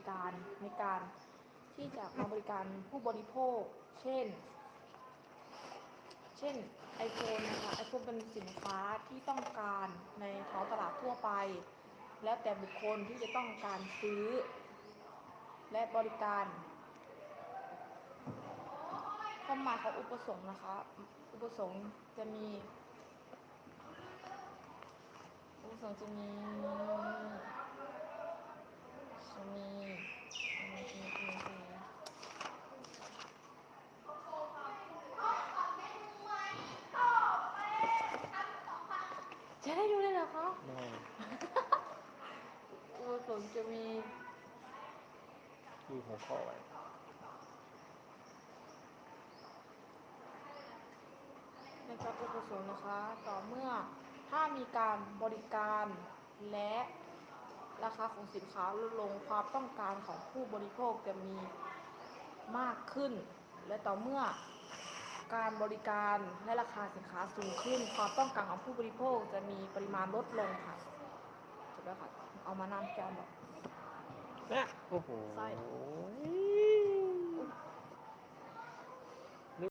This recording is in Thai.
ริการในการที่จะมาบริการผู้บริโภค เช่น เช่น iPhone นะคะ iPhone เป็นสินค้าที่ต้องการในท้องตลาดทั่วไป แล้วแต่บุคคลที่จะต้องการซื้อ และบริการความหมายของอุปสงค์นะคะ อุปสงค์จะมีอุปสงค์จะมีจะมีจะมีจะมีจะมีจะมี จะได้ดูเลยเหรอคะได้อุปสงค์จะมีดูหัวข้อไว้ในการอุปสงค์นะคะ ต่อเมื่อถ้ามีการบริการและราคาของสินค้าลดลงความต้องการของผู้บริโภคจะมีมากขึ้น และต่อเมื่อ การบริการและราคาสินค้าสูงขึ้น ความต้องการของผู้บริโภคจะมีปริมาณลดลงค่ะจบแล้วค่ะ เอามานำแก้วแบบนะโอ้โห ไส้